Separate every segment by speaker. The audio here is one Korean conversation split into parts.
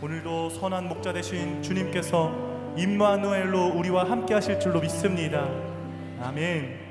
Speaker 1: 오늘도 선한 목자 되신 주님께서 임마누엘로 우리와 함께 하실 줄로 믿습니다. 아멘.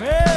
Speaker 1: Amém!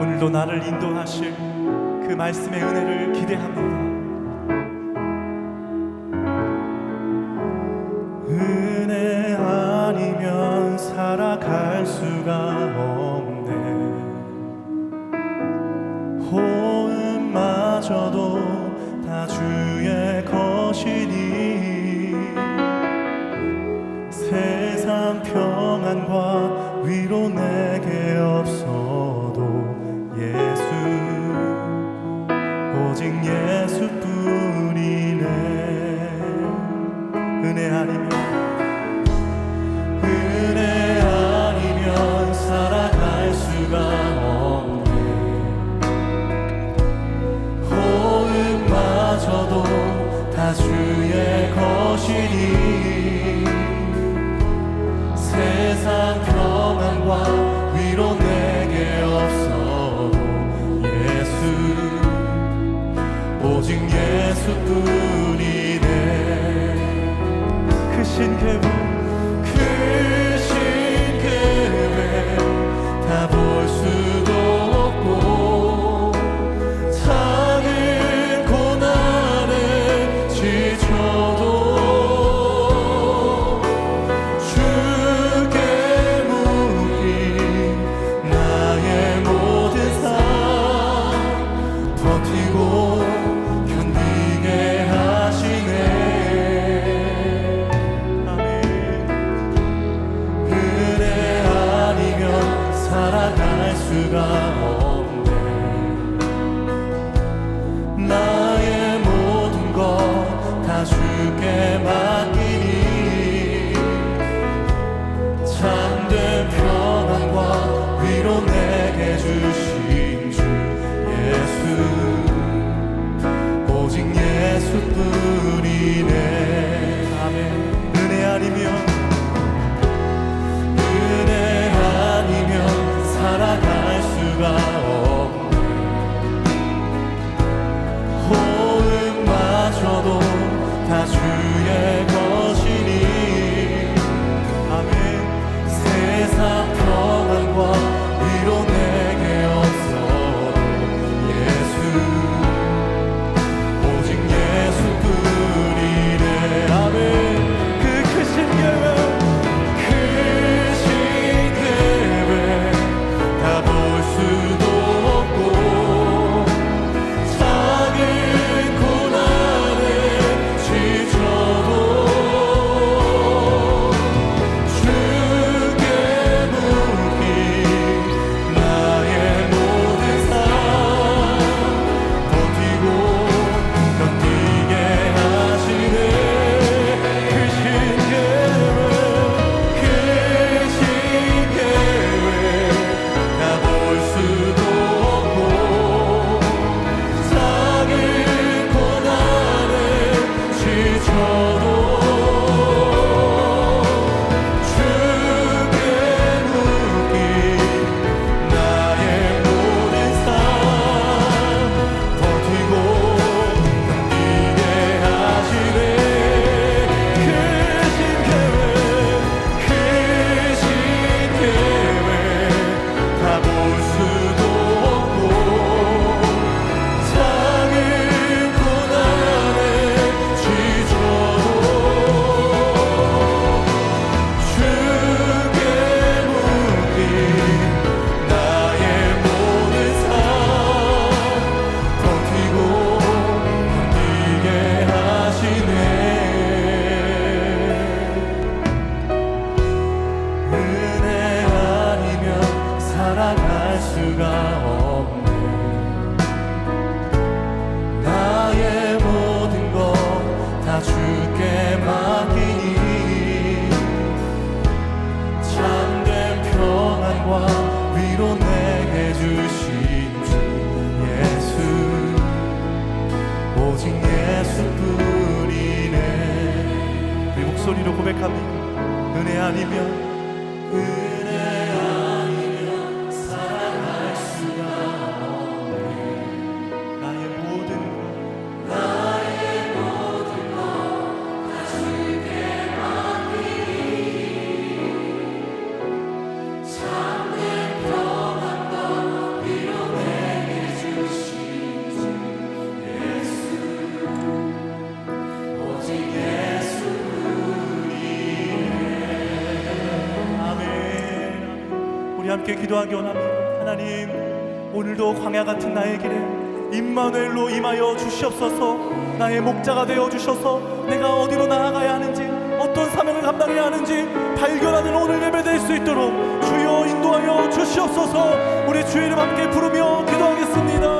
Speaker 1: 오늘도 나를 인도하실 그 말씀의 은혜를 기대합니다. 은혜 아니면 살아갈 수가 없네. 호흡마저도 다 주의 것이니 세상 평안과 주님의 크신 그 주께 나갈 수가 없네. 나의 모든 것 다 주께 맡기니 참된 평안과 위로 내게 주신 주 예수. 오직 예수뿐이네. 내 목소리로 고백합니다. 은혜 아니면 은혜 함께 기도하기 원합니다. 하나님, 오늘도 광야 같은 나의 길에 임마누엘로 임하여 주시옵소서. 나의 목자가 되어 주셔서 내가 어디로 나아가야 하는지 어떤 사명을 감당해야 하는지 발견하는 오늘 예배 될 수 있도록 주여 인도하여 주시옵소서. 우리 주 이름 함께 부르며 기도하겠습니다.